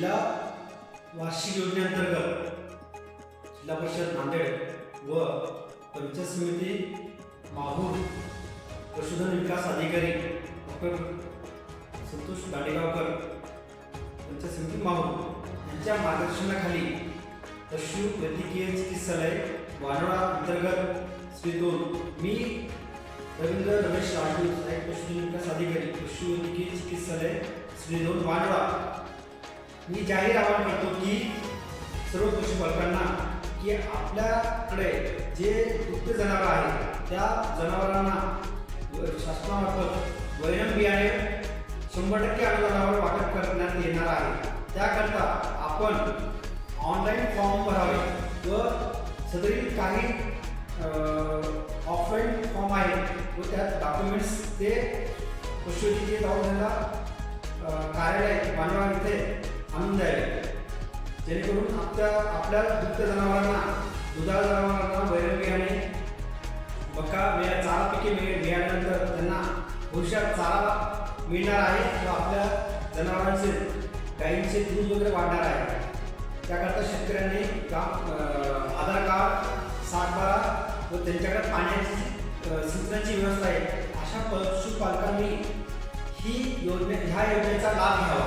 जिल्हा वार्षिक योजनेअंतर्गत जिल्हा परिषद नांदेड व पंचायत समिती माहूर पशुधन विकास अधिकारी डॉक्टर संतोष गाडेगावकर पंचायत समिती माहूर यांच्या मार्गदर्शनाखाली पशु वैद्यकीय चिकित्सालय वानोळा अंतर्गत श्री दोन मी रवींद्र रमेश राजूर साहेब पशुधन विकास अधिकारी पशु वैद्यकीय चिकित्सालय श्री दोन वानोळा. मी जाहीर आवाहन करतो की सर्व पशुपालकांना की आपल्याकडे जे दुग्ध जनावर आहेत त्या जनावरांना व- शासनामार्फत वैरम बियाणे शंभर टक्के अनुदानावर वाटप करण्यात येणार आहे. त्याकरता आपण ऑनलाईन फॉर्म भरावे व सदरील काही ऑफलाईन फॉर्म आहेत व त्यात डॉक्युमेंट्स ते पशुवैद्यकीय दवाखान्याला कार्यालय मानवा इथे आणून द्यावे जेणेकरून आपल्या आपल्या दुग्ध जनावरांना दुधाळ जनावरांना वैरण बियाणे मका बिया चारा पिके मिळ मिळाल्यानंतर त्यांना भविष्यात चारा मिळणार आहे व आपल्या जनावरांचे गायींचे दूध वगैरे वाढणार आहे. त्याकरता शेतकऱ्यांनी काम आधार कार्ड सातबारा व त्यांच्याकडे पाण्याची सिंचनाची व्यवस्था आहे. अशा पशुपालकांनी ही योजने ह्या योजनेचा लाभ घ्यावा.